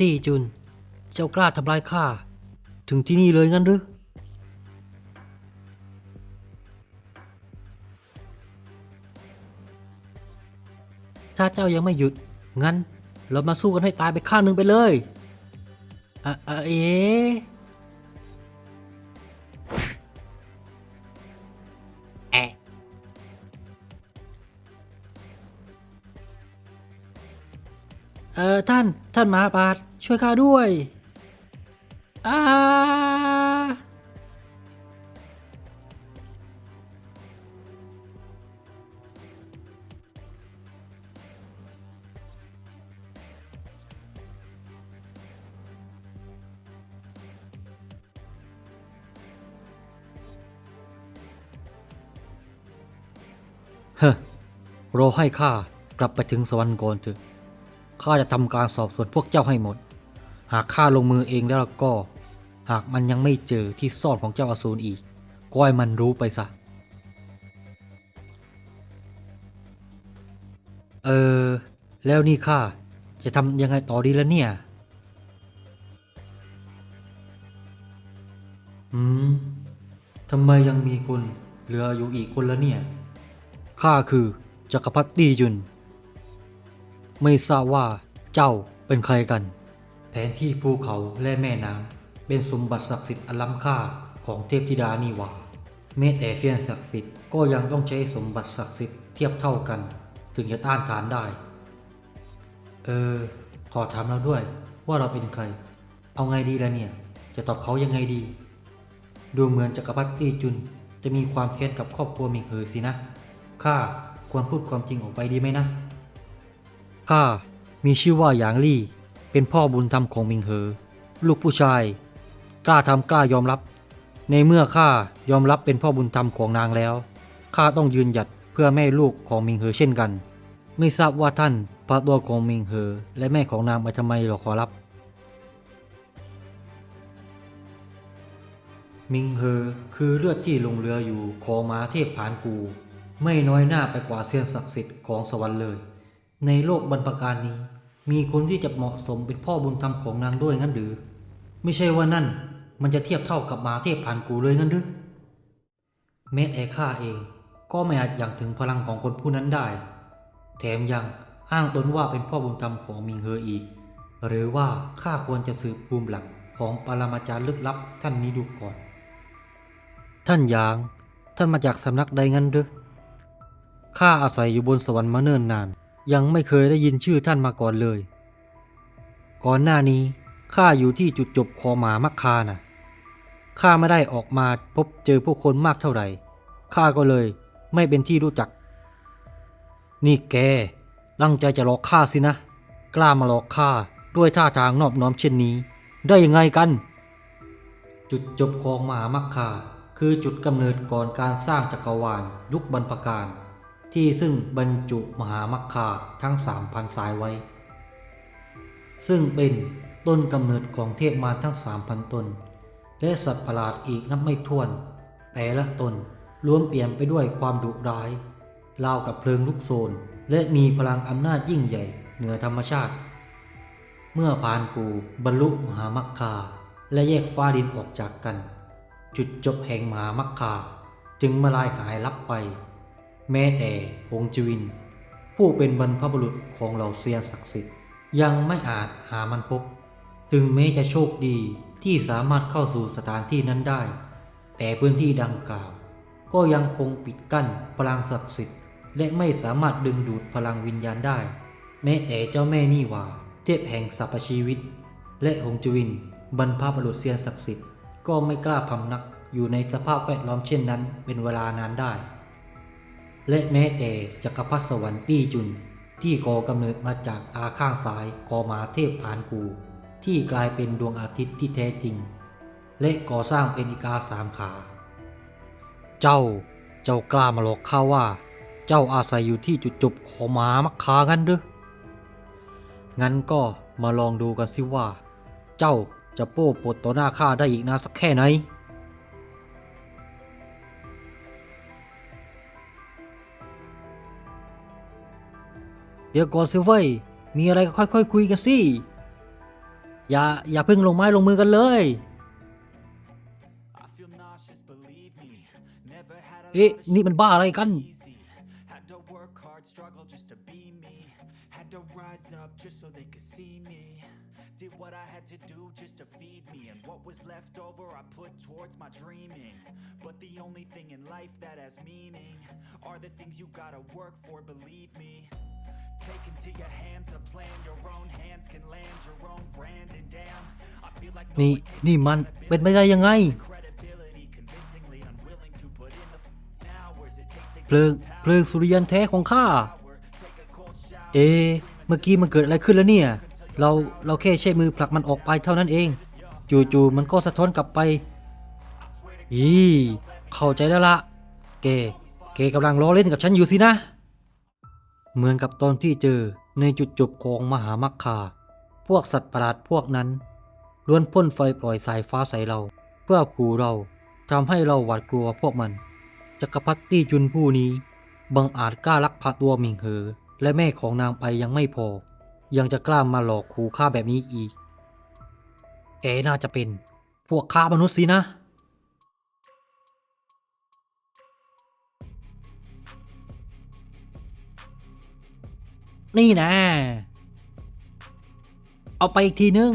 ตี้จุน เจ้ากล้าทำลายข้า ถึงที่นี่เลยงั้นหรือ ถ้าเจ้ายังไม่หยุด งั้น เรามาสู้กันให้ตายไปข้างหนึ่งไปเลยอะอะเอ๊ะแอะเออท่าน ท่านหมาบาด ช่วยข้าด้วยอาเฮ้รอให้ข้ากลับไปถึงสวรรค์ก่อนเถอะ ข้าจะทำการสอบสวนพวกเจ้าให้หมด หากข้าลงมือเองแล้วก็ หากมันยังไม่เจอที่ซ่อนของเจ้าอสูรอีกก็ให้มันรู้ไปซะ เออ แล้วนี่ข้าจะทำยังไงต่อดีแล้วเนี่ย อืม ทำไมยังมีคนเหลืออยู่อีกคนละเนี่ย ข้าคือจักรพรรดิยุน ไม่ทราบว่าเจ้าเป็นใครกัน นที่ภูเขาและแม่น้ำเป็นสมบัติศักดิ์สิทธิ์อันล้ำค่าของเทพธิดานี่หว่าแม้แต่เฟียนศักดิ์สิทธิ์ก็ยังต้องใช้สมบัติศักดิ์สิทธิ์เทียบเท่ากัน ถึงจะต้านทานได้ เออ ขอถามเราด้วยว่าเราเป็นใคร เอาไงดีล่ะเนี่ย จะตอบเขายังไงดี ดูเหมือนจักรพรรดิจุนจะมีความแค้นกับครอบครัวมิงเหอสินะ ข้าควรพูดความจริงออกไปดีไหมนะ ข้ามีชื่อว่าหยางลี่ เป็นพ่อบุญธรรมของมิงเหอ ลูกผู้ชาย กล้าทำกล้ายอมรับ ในเมื่อข้ายอมรับเป็นพ่อบุญธรรมของนางแล้วข้าต้องยืนหยัดเพื่อแม่ลูกของมิงเหอเช่นกัน ไม่ทราบว่าท่านพาตัวของมิงเหอ และแม่ของนางมาทำไมหรอขอรับ มิงเหอคือเลือดที่ลงเรืออยู่ของมาเทพผานกู ไม่น้อยหน้าไปกว่าเซียนศักดิ์สิทธิ์ของสวรรค์เลย ในโลกบรรพการนี้ มีคนที่จะเหมาะสมเป็นพ่อบุญธรรมของนางด้วยงั้นหรือ ไม่ใช่ว่านั่นมันจะเทียบเท่ากับมาเทพผ่านกูเลยงั้นหรือแม้แต่ข้าเองก็ไม่อาจยังถึงพลังของคนผู้นั้นได้ แถมยังอ้างตนว่าเป็นพ่อบุญธรรมของมิงเหออีก หรือว่าข้าควรจะสืบภูมิหลังของปรมาจารย์ลึกลับท่านนี้ดูก่อน ท่านยาง ท่านมาจากสำนักใดงั้นหรือข้าอาศัยอยู่บนสวรรค์มาเนิ่นนาน ยังไม่เคยได้ยินชื่อท่านมาก่อนเลย ก่อนหน้านี้ข้าอยู่ที่จุดจบคอหมามักคาน่ะข้าไม่ได้ออกมาพบเจอผู้คนมากเท่าไหร่ข้าก็เลยไม่เป็นที่รู้จัก นี่แกตั้งใจจะหลอกข้าสินะ กล้ามาหลอกข้าด้วยท่าทางนอบน้อมเช่นนี้ ได้ยังไงกัน จุดจบของมหามัคคาคือจุดกำเนิดก่อนการสร้างจักรวาลยุคบรรพการ ที่ซึ่งบรรจุมหามัคคาทั้งสามพันสายไว้ ซึ่งเป็นต้นกำเนิดของเทพมารทั้งสามพันตน และสัตว์ประหลาดอีกนับไม่ถ้วน แต่ละตนล้วนเปลี่ยนไปด้วยความดุร้ายราวกับเพลิงลุกโชนและมีพลังอำนาจยิ่งใหญ่เหนือธรรมชาติ เมื่อพานกูบรรลุมหามัคคา และแยกฟ้าดินออกจากกัน จุดจบแห่งมหามัคคาจึงมาลายหายลับไป แม้แต่หงจวิน ผู้เป็นบรรพบุรุษของเหล่าเซียนศักดิ์สิทธิ์ยังไม่อาจหามันพบ ถึงแม้จะโชคดีที่สามารถเข้าสู่สถานที่นั้นได้ แต่พื้นที่ดังกล่าว ก็ยังคงปิดกั้นพลังศักดิ์สิทธิ์ และไม่สามารถดึงดูดพลังวิญญาณได้ แม้แต่เจ้าแม่นี่ว่าเทพแห่งสรรพชีวิต และหงจวิน บรรพบุรุษเซียนศักดิ์สิทธิ์ก็ไม่กล้าพำนักอยู่ในสภาพแวดล้อมเช่นนั้นเป็นเวลานานได้ และแม้แต่จักรพรรดิสวรรค์ปี้จุน ที่ก่อกำเนิดมาจากตาข้างซ้ายกอมาเทพผานกู ที่กลายเป็นดวงอาทิตย์ที่แท้จริง และก่อสร้างเป็นอีกาสามขา เจ้าเจ้ากล้ามาหลอกข้าว่า เจ้าอาศัยอยู่ที่จุดจบของหมามักคางั้นหรืองั้นก็มาลองดูกันสิว่า เจ้าจะโป้ปลดต่อหน้าข้าได้อีกนานสักแค่ไหน ดี๋ยวก่อนสิเว้ยมีอะไรก็ค่อยๆคุยกันสิ อย่าอย่าเพิ่งลงไม้ลงมือกันเลย I feel nauseous, believe me. Never had a เอ๊ะ lot of นี่มันบ้าอะไรกัน easy. Had to work hard, struggle just to be me. Had to rise up just so they could see me. Did what I had to do just to feed me. And what was left over, I put towards my dreaming. But the only thing in life that has meaning are the things you gotta work for, believe me. Take into your hands a plan, your own hands can land your own brand. And damn, I feel like no นี่ one takes นี่มันเป็นไปได้ยังไง credibility, convincingly unwilling to put in the f- hours it takes to เพลิงเพลิงสุริยันแท้ของข้า power. Take a cold shower. เอะเมื่อกี้มันเกิดอะไรขึ้นแล้วเนี่ย เราเราแค่ใช้มือผลักมันออกไปเท่านั้นเอง จู่ๆมันก็สะท้อนกลับไป อีเข้าใจแล้วละเก เกกำลังล้อเล่นกับฉันอยู่สินะ เหมือนกับตอนที่เจอในจุดจบของมหามัคคา พวกสัตว์ประหลาดพวกนั้นล้วนพ่นไฟปล่อยสายฟ้าใส่เรา เพื่อขู่เราทำให้เราหวาดกลัวพวกมันจักรพรรดิตี้จุนผู้นี้บังอาจกล้าลักพาตัวหมิงเหอ และแม่ของนางไปยังไม่พอ ยังจะกล้ามาหลอกขู่ฆ่าแบบนี้อีกแกน่าจะเป็น พวกค้ามนุษย์สินะ นี่นะ เอาไปอีกทีนึง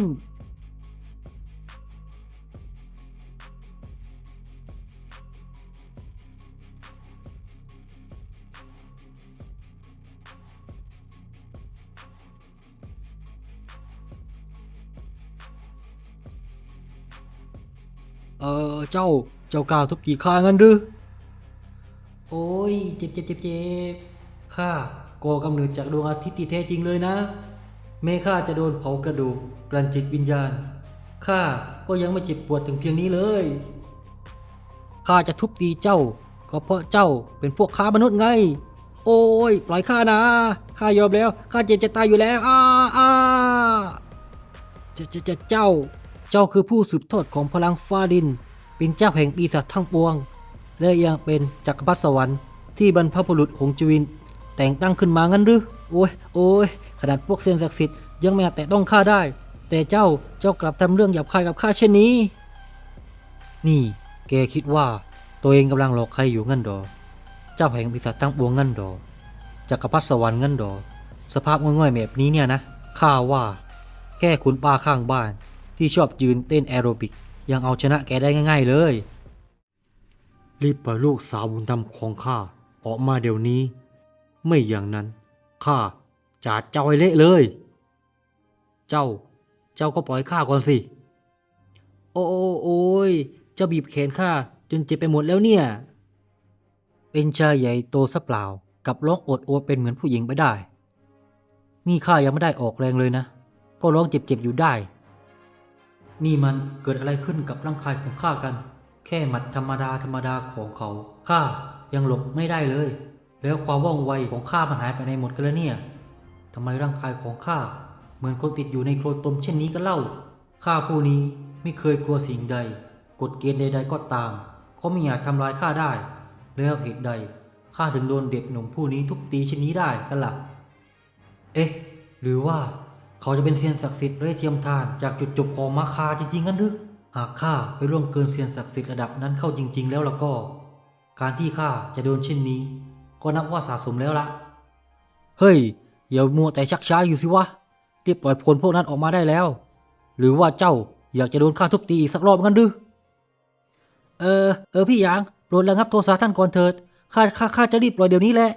เออ เจ้า เจ้ากล่าวทุบกี่ข้างั้นหรือ โอ้ย เจ็บเจ็บเจ็บเจ็บข้า ก่อกำเนิดจากดวงอาทิตย์ที่แท้จริงเลยนะ แม้ข้าจะโดนเผากระดูกกลั่นจิตวิญญาณข้าก็ยังไม่เจ็บปวดถึงเพียงนี้เลยข้าจะทุบตีเจ้า ก็เพราะเจ้าเป็นพวกค้ามนุษย์ไง โอ้ย ปล่อยข้านะข้ายอมแล้วข้าเจ็บจะตายอยู่แล้วอ้าอ้าจ้าจ้าเจ้าเจ้า เจ้าคือผู้สืบทอดของพลังฟ้าดิน เป็นเจ้าแห่งปีศาจทั้งปวง และยังเป็นจักรพรรดิสวรรค์ที่บรรพบุรุษหงจวิน แต่งตั้งขึ้นมางั้นหรือ โอ้ย โอ้ย ขนาดพวกเซียนศักดิ์สิทธิ์ยังไม่อาจแตะต้องข้าได้ แต่เจ้า เจ้ากลับทำเรื่องหยาบคายกับข้าเช่นนี้ นี่ แกคิดว่า ตัวเองกำลังหลอกใครอยู่งั้นดอ เจ้าแห่งปีศาจทั้งปวงงั้นดอจักรพรรดิสวรรค์งั้นดอ สภาพง่อยๆแบบนี้เนี่ยนะ ข้าว่า แค่คุณป้าข้างบ้าน ที่ชอบยืนเต้นแอโรบิก ยังเอาชนะแกได้ง่าย ๆ เลย รีบปล่อยลูกสาวบุญธรรมของข้าออกมาเดี๋ยวนี้ ไม่อย่างนั้นข้าจะเจ้าให้เละเลย เจ้า เจ้าก็ปล่อยข้าก่อนสิ โอ้โอ้โอ้ยเจ้าบีบแขนข้าจนเจ็บไปหมดแล้วเนี่ย เป็นชายใหญ่โตซะเปล่า กับร้องโอดโอเป็นเหมือนผู้หญิงไปได้ นี่ข้ายังไม่ได้ออกแรงเลยนะ ก็ร้องเจ็บๆอยู่ได้ นี่มันเกิดอะไรขึ้นกับร่างกายของข้ากัน แค่หมัดธรรมดาธรรมดาของเขาข้ายังหลบไม่ได้เลย แล้วความว่องไวของข้ามันหายไปในหมดกันแล้วเนี่ยทำไมร่างกายของข้าเหมือนคนติดอยู่ในโคลนตมเช่นนี้กันเล่า ข้าผู้นี้ไม่เคยกลัวสิ่งใด กฎเกณฑ์ใด ๆ ก็ตาม เขาไม่อากทำลายข้าได้ แล้วเหตุใดข้าถึงโดนเด็กหนุ่มผู้นี้ทุบตีเช่นนี้ได้กันล่ะ เอ๊ะ หรือว่าเขาจะเป็นเซียนศักดิ์สิทธิ์ไร้เทียมทานจากจุดจบของมาคาจริงๆกันหรือหากข้าไปร่วงเกินเซียนศักดิ์สิทธิ์ระดับนั้นเข้าจริง ๆ แล้วแล้วก็ การที่ข้าจะโดนเช่นนี้ ก็นับว่าสะสมแล้วละเฮ้ยอย่ามัวแต่ชักช้าอยู่สิวะรีบปล่อยพลพวกนั้นออกมาได้แล้ว หรือว่าเจ้าอยากจะโดนข้าทุบตีอีกสักรอบกันดื้อเออ เออพี่หยางโปรดระงับโทสะท่านก่อนเถิดข้าข้าข้าจะรีบปล่อยเดี๋ยวนี้แหละ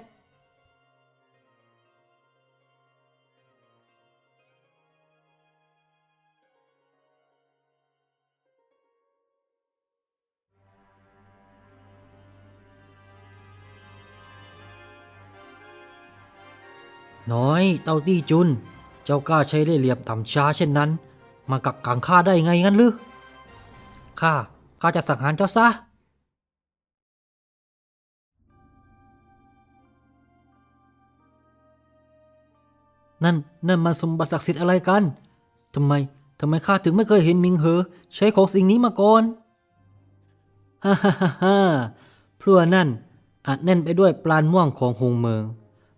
น้อยเต้าตี้จุน เจ้ากล้าใช้เล่ห์เหลี่ยมต่ำช้าเช่นนั้น มากักขังข้าได้ไงงั้นหรือข้าข้าจะสังหารเจ้าซะนั่นนั่นมันสมบัติศักดิ์สิทธิ์อะไรกัน ทำไม ทำไมข้าถึงไม่เคยเห็นมิงเหอ ใช้ของสิ่งนี้มาก่อน ฮ่าฮ่าฮ่าพลั่วนั่นอาจแน่นไปด้วยปลานม่วงของหงเมือง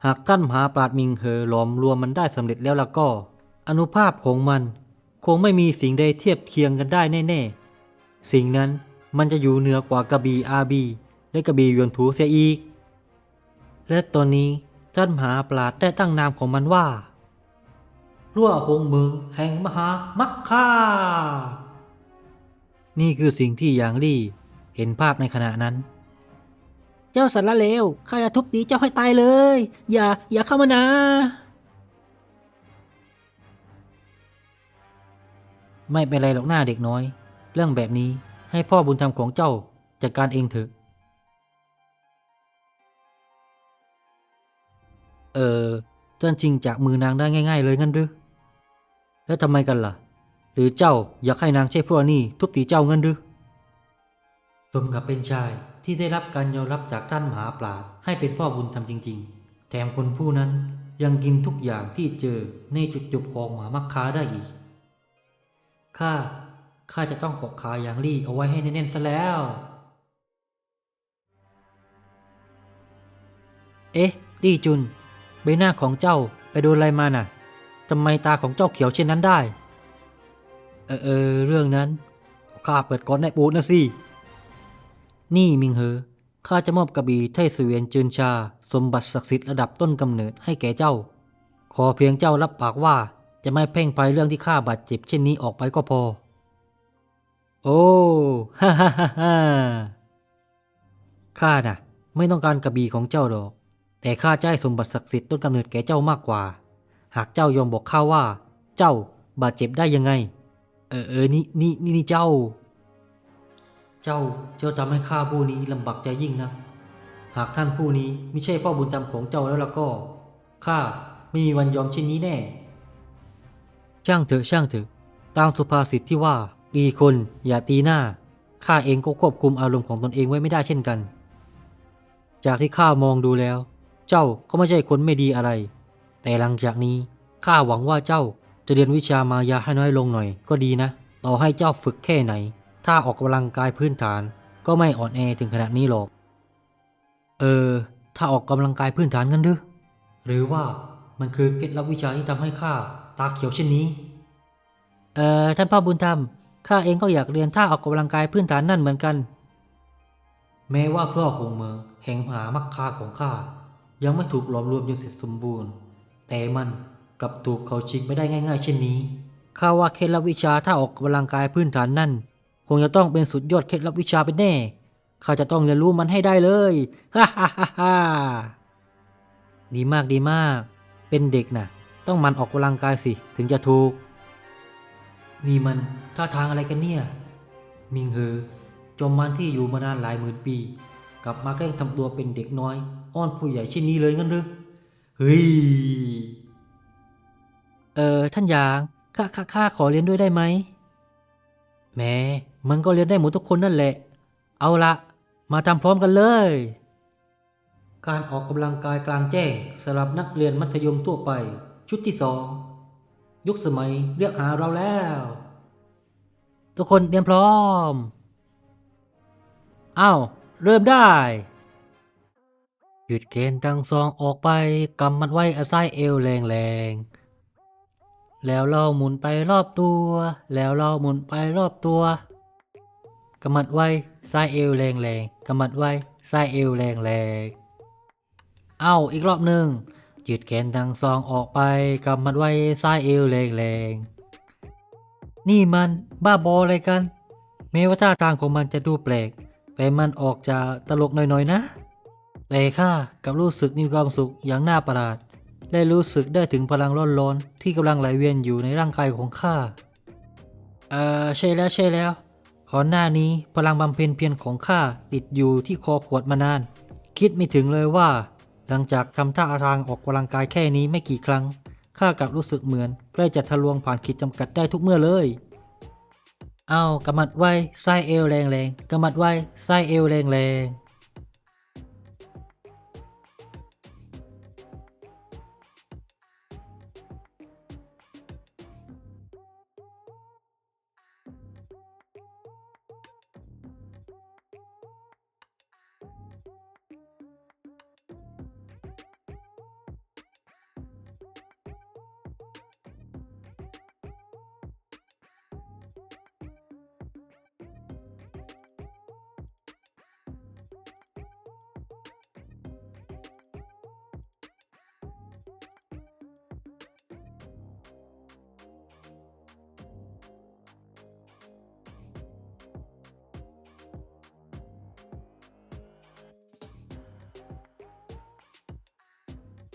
หากท่านมหาปราดมิงเหอหลอมรวมมันได้สำเร็จแล้วล่ะก็ อนุภาพของมัน คงไม่มีสิ่งใดเทียบเคียงกันได้แน่ๆ สิ่งนั้นมันจะอยู่เหนือกว่ากระบี่อาบี และกระบี่ยวนถูเสียอีก และตอนนี้ท่านมหาปราดได้ตั้งนามของมันว่ารั่วหงเมืองแห่งมหามักคานี่คือสิ่งที่ยางลี่เห็นภาพในขณะนั้น เจ้าสัตว์ละเลวข้าจะทุบตีเจ้าให้ตายเลย อย่า อย่าเข้ามานะไม่เป็นไรหรอกหน้าเด็กน้อย เรื่องแบบนี้ให้พ่อบุญธรรมของเจ้าจัดการเองเถอะ เออเจ้าจริงจากมือนางได้ง่าย ๆ เลยงั้นหรือ แล้วทำไมกันล่ะ หรือเจ้าอยากให้นางใช้พวกนี้ทุบตีเจ้างั้นหรือสมกับเป็นชาย ที่ได้รับการยอมรับจากท่านมหาปราชให้เป็นพ่อบุญธรรมจริง ๆ แถมคนผู้นั้นยังกินทุกอย่างที่เจอในจุดจบของหมามักค้าได้อีก ข้า ข้าจะต้องเกาะขาอย่างลี่เอาไว้ให้แน่นๆซะแล้ว เอ๊ะลี่จุน ใบหน้าของเจ้าไปโดนอะไรมาน่ะทำไมตาของเจ้าเขียวเช่นนั้นได้ เออเออเรื่องนั้นข้าเปิดก่อนในปูดนะสิ นี่มิงเหอข้าจะมอบกระบี่ไทเวียนจืนชา สมบัติศักดิ์สิทธิ์ระดับต้นกำเนิดให้แก่เจ้า ขอเพียงเจ้ารับปากว่าจะไม่เพ่งไพเรื่องที่ข้าบาดเจ็บเช่นนี้ออกไปก็พอ โอ้ฮ่าฮ่าฮ่าฮ่าข้าน่ะ ไม่ต้องการกระบี่ของเจ้าหรอก แต่ข้าจะให้สมบัติศักดิ์สิทธิ์ต้นกำเนิดแก่เจ้ามากกว่า หากเจ้ายอมบอกข้าว่า เจ้าบาดเจ็บได้ยังไง เออเออนี่นี่นี่เจ้า เจ้าเจ้าทำให้ข้าผู้นี้ลำบากใจยิ่งนะ หากท่านผู้นี้ไม่ใช่พ่อบุญธรรมของเจ้าแล้วล่ะก็ข้าไม่มีวันยอมเช่นนี้แน่ ช่างเถอะช่างเถอะ ตามสุภาษิตที่ว่าตีคนอย่าตีหน้าข้าเองก็ควบคุมอารมณ์ของตนเองไว้ไม่ได้เช่นกัน จากที่ข้ามองดูแล้ว เจ้าก็ไม่ใช่คนไม่ดีอะไร แต่หลังจากนี้ข้าหวังว่าเจ้าจะเรียนวิชามายาให้น้อยลงหน่อยก็ดีนะ ต่อให้เจ้าฝึกแค่ไหน ถ้าออกกำลังกายพื้นฐานก็ไม่อ่อนแอถึงขนาดนี้หรอก เออ ถ้าออกกำลังกายพื้นฐานกันหรือหรือว่ามันคือเคล็ดลับวิชาที่ทำให้ข้าตาเขียวเช่นนี้ เอ่อท่านพ่อบุญธรรมข้าเองก็อยากเรียนท่าออกกำลังกายพื้นฐานนั่นเหมือนกัน แม้ว่าพ่อหงเมืองแห่งมหามักคาของข้ายังไม่ถูกหลอมรวมจนเสร็จสมบูรณ์ แต่มันกลับถูกเขาชิงไม่ได้ง่าย ๆ เช่นนี้ข้าว่าเคล็ดลับวิชาท่าออกกำลังกายพื้นฐานนั่น คงจะต้องเป็นสุดยอดเคล็ดลับวิชาเป็นแน่ ข้าจะต้องเรียนรู้มันให้ได้เลย ฮ่าฮ่าฮ่าฮ่าดีมากดีมาก เป็นเด็กน่ะ ต้องมันออกกำลังกายสิ ถึงจะถูก นี่มันท่าทางอะไรกันเนี่ย มิงเหอ จอมมันที่อยู่มานานหลายหมื่นปี กลับมาแกล้งทำตัวเป็นเด็กน้อย อ้อนผู้ใหญ่เช่นนี้เลยงั้นหรือเฮ้ย เออท่านยาง ข้าข้าข้าขอเรียนด้วยได้ไหมแม้ มันก็เรียนได้หมดทุกคนนั่นแหละ เอาละมาทำพร้อมกันเลย การออกกำลังกายกลางแจ้งสำหรับนักเรียนมัธยมทั่วไป ชุดที่สองยุคสมัยเรียกหาเราแล้ว ทุกคนเตรียมพร้อมอ้าวเริ่มได้ หยุดเกณฑ์ทั้งสองออกไปกำมันไว้อาศัยเอวแรงๆ แล้วเราหมุนไปรอบตัว แล้วเราหมุนไปรอบตัว กำมัดไว้ซ้ายเอวแรงๆกำมัดไว้ซ้ายเอวแรงๆเอ้าอีกรอบหนึ่งหยุดแขนทั้งสองออกไปกำมัดไว้ซ้ายเอวแรงๆนี่มันบ้าบออะไรกัน แม้ว่าท่าทางของมันจะดูแปลก แต่มันออกจะตลกหน่อยๆนะ แต่ข้ากับรู้สึกมีความสุขอย่างน่าประหลาดได้รู้สึกได้ถึงพลังร้อนๆที่กำลังไหลเวียนอยู่ในร่างกายของข้า เออใช่แล้วใช่แล้ว ก่อนหน้านี้พลังบำเพ็ญเพียรของข้าติดอยู่ที่คอขวดมานาน คิดไม่ถึงเลยว่า หลังจากทำท่าทางออกกำลังกายแค่นี้ไม่กี่ครั้งข้ากลับรู้สึกเหมือนใกล้จะทะลวงผ่านขีดจำกัดได้ทุกเมื่อเลย เอากำมัดไว้ไส้เอวแรงๆกำมัดไว้ไส้เอวแรงๆ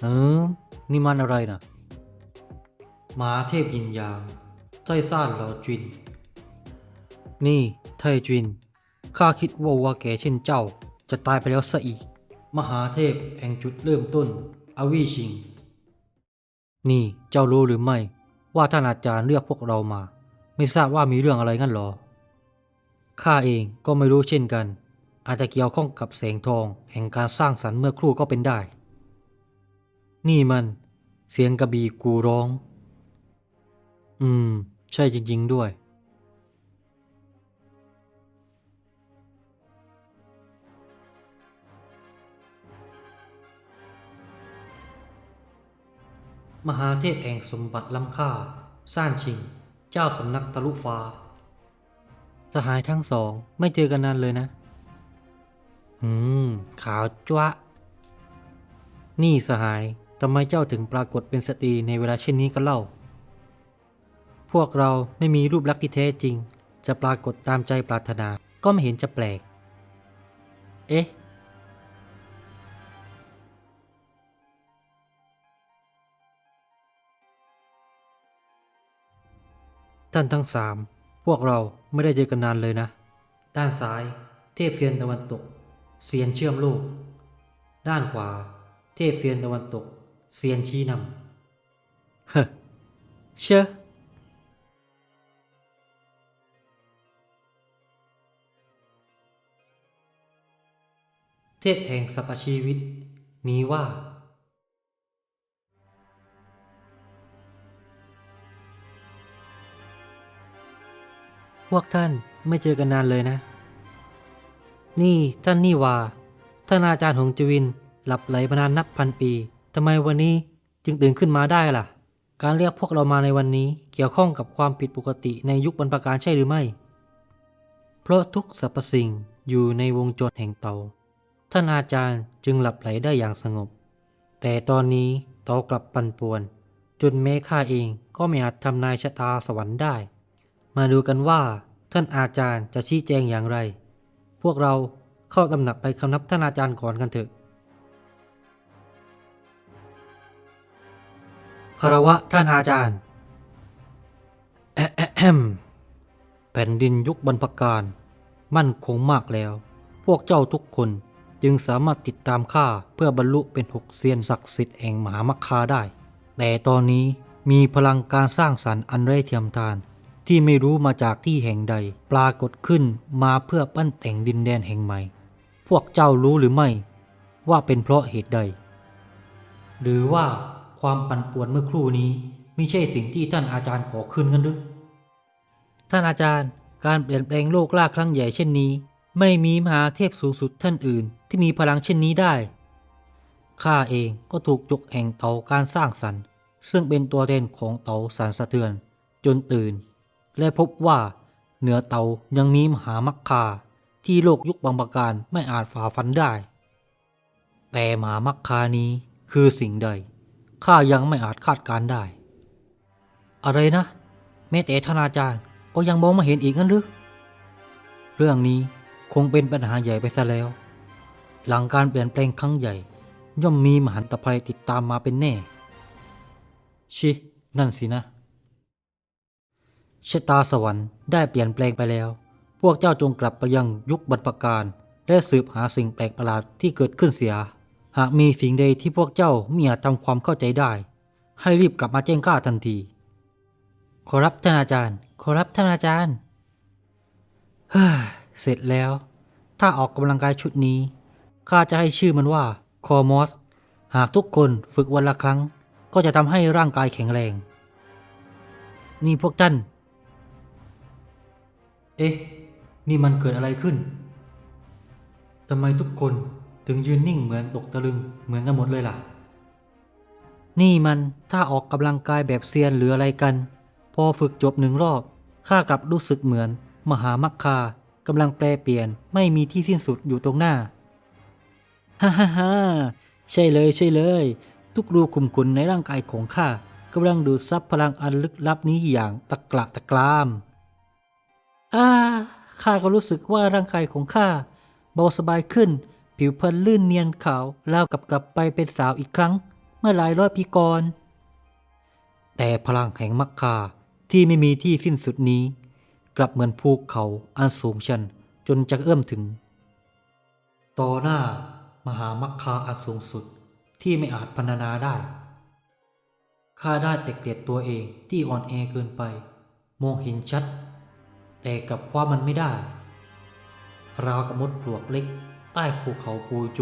เออ นี่มันอะไรนะหมาเทพยินยางไต้ซ่านเหลาจิน นี่ไทจิน ข้าคิดว่าว่าแกเช่นเจ้า จะตายไปแล้วซะอีก มหาเทพแห่งจุดเริ่มต้น อวีชิง นี่เจ้ารู้หรือไม่ ว่าท่านอาจารย์เรียกพวกเรามา ไม่ทราบว่ามีเรื่องอะไรงั้นหรอ ข้าเองก็ไม่รู้เช่นกัน อาจจะเกี่ยวข้องกับแสงทองแห่งการสร้างสรรค์เมื่อครู่ก็เป็นได้ นี่มันเสียงกระบี่กูร้อง อืม ใช่จริง ๆ ด้วย มหาเทพแห่งสมบัติล้ำค่า ซ่านชิง เจ้าสำนักตะลุฟ้า สหายทั้งสองไม่เจอกันนานเลยนะ อืม ขาวจ้วะนี่สหาย ทำไมเจ้าถึงปรากฏเป็นสตรีในเวลาเช่นนี้กันเล่า พวกเราไม่มีรูปลักษณ์ที่แท้จริง จะปรากฏตามใจปรารถนาก็ไม่เห็นจะแปลก เอ๊ะ ท่านทั้งสาม พวกเราไม่ได้เจอกันนานเลยนะ ด้านซ้าย เทพเซียนตะวันตก เซียนเชื่อมโลก ด้านขวา เทพเซียนตะวันตก เซียนชี้นำเฮ้อเชื่อเทพแห่งสรรพชีวิต นี้ว่า พวกท่านไม่เจอกันนานเลยนะ นี่ท่านนี่ว่าท่านอาจารย์หงจวินหลับไหลมานานนับพันปี ทำไมวันนี้จึงตื่นขึ้นมาได้ล่ะ การเรียกพวกเรามาในวันนี้เกี่ยวข้องกับความผิดปกติในยุคบรรพการใช่หรือไม่ เพราะทุกสรรพสิ่งอยู่ในวงจรแห่งเตา ท่านอาจารย์จึงหลับไหลได้อย่างสงบ แต่ตอนนี้เตากลับปั่นป่วน จนแม้ข้าเองก็ไม่อาจทำนายชะตาสวรรค์ได้ มาดูกันว่า ท่านอาจารย์จะชี้แจงอย่างไร พวกเราเข้าตำหนักไปคำนับท่านอาจารย์ก่อนกันเถอะ คารวะท่านอาจารย์แอะแอะแฮมแผ่นดินยุคบรรพการ มั่นคงมากแล้ว พวกเจ้าทุกคนจึงสามารถติดตามข้าเพื่อบรรลุเป็นหกเซียนศักดิ์สิทธิ์แห่งมหามัคคาได้ แต่ตอนนี้มีพลังการสร้างสรรค์อันไร้เทียมทาน ที่ไม่รู้มาจากที่แห่งใด ปรากฏขึ้นมาเพื่อปั้นแต่งดินแดนแห่งใหม่ พวกเจ้ารู้หรือไม่ ว่าเป็นเพราะเหตุใด หรือว่า ความปั่นป่วนเมื่อครู่นี้ไม่ใช่สิ่งที่ท่านอาจารย์ก่อขึ้นกันหรือท่านอาจารย์การเปลี่ยนแปลงโลกล่าครั้งใหญ่เช่นนี้ ไม่มีมหาเทพสูงสุดท่านอื่น ที่มีพลังเช่นนี้ได้ข้าเองก็ถูกจกแห่งเตาการสร้างสรรค์ ซึ่งเป็นตัวแทนของเตาสารสะเทือน จนตื่น และพบว่าเหนือเตายังมีมหามัคคาที่โลกยุคบางประการไม่อาจฝ่าฟันได้ แต่มหามัคคานี้คือสิ่งใด ข้ายังไม่อาจคาดการได้ อะไรนะแม้แต่ท่านอาจารย์ก็ยังมองไม่เห็นอีกงั้นหรือเรื่องนี้คงเป็นปัญหาใหญ่ไปซะแล้ว หลังการเปลี่ยนแปลงครั้งใหญ่ ย่อมมีมหันตภัยติดตามมาเป็นแน่ ชินั่นสินะชะตาสวรรค์ได้เปลี่ยนแปลงไปแล้ว พวกเจ้าจงกลับไปยังยุคบรรพการและสืบหาสิ่งแปลกประหลาดที่เกิดขึ้นเสีย หากมีสิ่งใดที่พวกเจ้าไม่อาจทำความเข้าใจได้ ให้รีบกลับมาแจ้งข้าทันที ขอรับท่านอาจารย์ ขอรับท่านอาจารย์เฮ้ยเสร็จแล้ว ถ้าออกกำลังกายชุดนี้ข้าจะให้ชื่อมันว่าคอมอส หากทุกคนฝึกวันละครั้ง ก็จะทำให้ร่างกายแข็งแรง นี่พวกท่าน เอ๊ะ นี่มันเกิดอะไรขึ้นทำไมทุกคน ถึงยืนนิ่งเหมือนตกตะลึงเหมือนกันหมดเลยล่ะ นี่มันถ้าออกกำลังกายแบบเซียนหรืออะไรกัน พอฝึกจบหนึ่งรอบข้ากลับรู้สึกเหมือน มหามัคคากำลังแปลเปลี่ยนไม่มีที่สิ้นสุดอยู่ตรงหน้าฮ่าฮ่าฮ่าใช่เลยใช่เลย ทุกรูขุมขนในร่างกายของข้ากำลังดูดซับพลังอันลึกลับนี้อย่างตะกละตะกรามอ่าข้าก็รู้สึกว่าร่างกายของข้าเบาสบายขึ้น ผิวพรรณลื่นเนียนขาวราวกับกลับไปเป็นสาวอีกครั้ง เมื่อหลายร้อยปีก่อน แต่พลังแห่งมักคาที่ไม่มีที่สิ้นสุดนี้ กลับเหมือนภูเขาอันสูงชันจนจะเอื้อมถึง ต่อหน้ามหามักคาอันสูงสุดที่ไม่อาจพรรณนาได้ข้าได้แต่เกลียดตัวเองที่อ่อนแอเกินไป มองเห็นชัด แต่กับคว้ามันไม่ได้ราวกับมดปลวกเล็ก ใต้ภูเขาปูโจ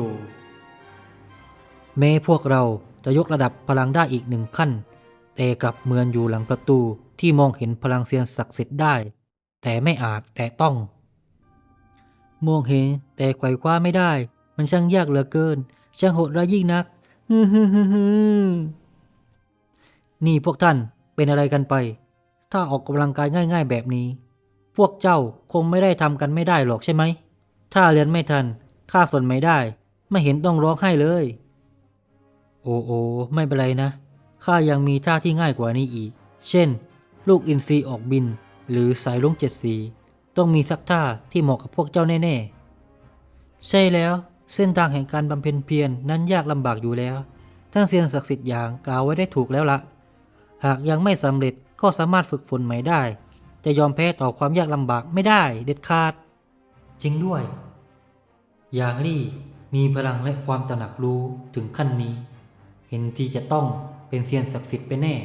แม้พวกเราจะยกระดับพลังได้อีกหนึ่งขั้น แต่กลับเมือนอยู่หลังประตูที่มองเห็นพลังเซียนศักดิ์สิทธิ์ได้ แต่ไม่อาจแต่ต้อง มองเห็นแต่ไขว่คว้าไม่ได้ มันช่างยากเหลือเกิน ช่างโหดร้ายยิ่งนักฮึฮึฮึฮึนี่พวกท่านเป็นอะไรกันไป ถ้าออกกำลังกายง่าย ๆ แบบนี้ พวกเจ้าคงไม่ได้ทำกันไม่ได้หรอกใช่ไหม ถ้าเรียนไม่ทัน ข้าสนไม่ได้ ไม่เห็นต้องร้องไห้เลย โอ้โอไม่เป็นไรนะข้ายังมีท่าที่ง่ายกว่านี้อีก เช่น ลูกอินทรีออกบิน หรือสายลุงเจ็ดสี ต้องมีสักท่าที่เหมาะกับพวกเจ้าแน่ ๆ ใช่แล้ว เส้นทางแห่งการบำเพ็ญเพียรนนั้นยากลำบากอยู่แล้ว ทั้งเซียนศักดิ์สิทธิ์อย่างกล่าวไว้ได้ถูกแล้วละหากยังไม่สำเร็จก็สามารถฝึกฝนใหม่ได้ จะยอมแพ้ต่อความยากลำบากไม่ได้เด็ดขาด จริงด้วย ยางลี่มีพลังและความตระหนักรู้ถึงขั้นนี้ เห็นที่จะต้องเป็นเซียนศักดิ์สิทธิ์ไปแน่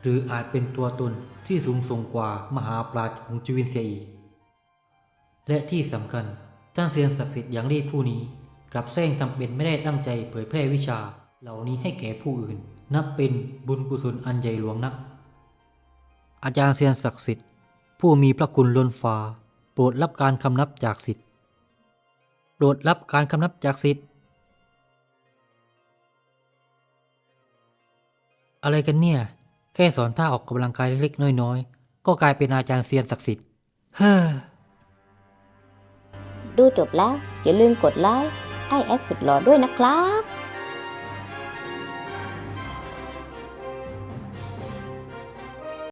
หรืออาจเป็นตัวตนที่สูงส่งกว่ามหาปราชญ์ของจีวินเสียอีก และที่สำคัญท่านเซียนศักดิ์สิทธิ์อย่างรีผู้นี้กลับแซงทำเป็นไม่ได้ตั้งใจเผยแพร่วิชา เหล่านี้ให้แก่ผู้อื่น นับเป็นบุญกุศลอันใหญ่หลวงนัก อาจารย์เซียนศักดิ์สิทธิ์ผู้มีพระคุณล้นฟ้า โปรดรับการคำนับจากสิทธิ์ โดดรับการคำนับจากสิทธิ์อะไรกันเนี่ย แค่สอนท่าออกกำลังกายเล็กๆ น้อยๆ ก็กลายเป็นอาจารย์เซียนศักดิ์สิทธิ์ เฮ้อ ดูจบแล้ว อย่าลืมกดไลค์ไอแอดสุดหล่อด้วยนะครับ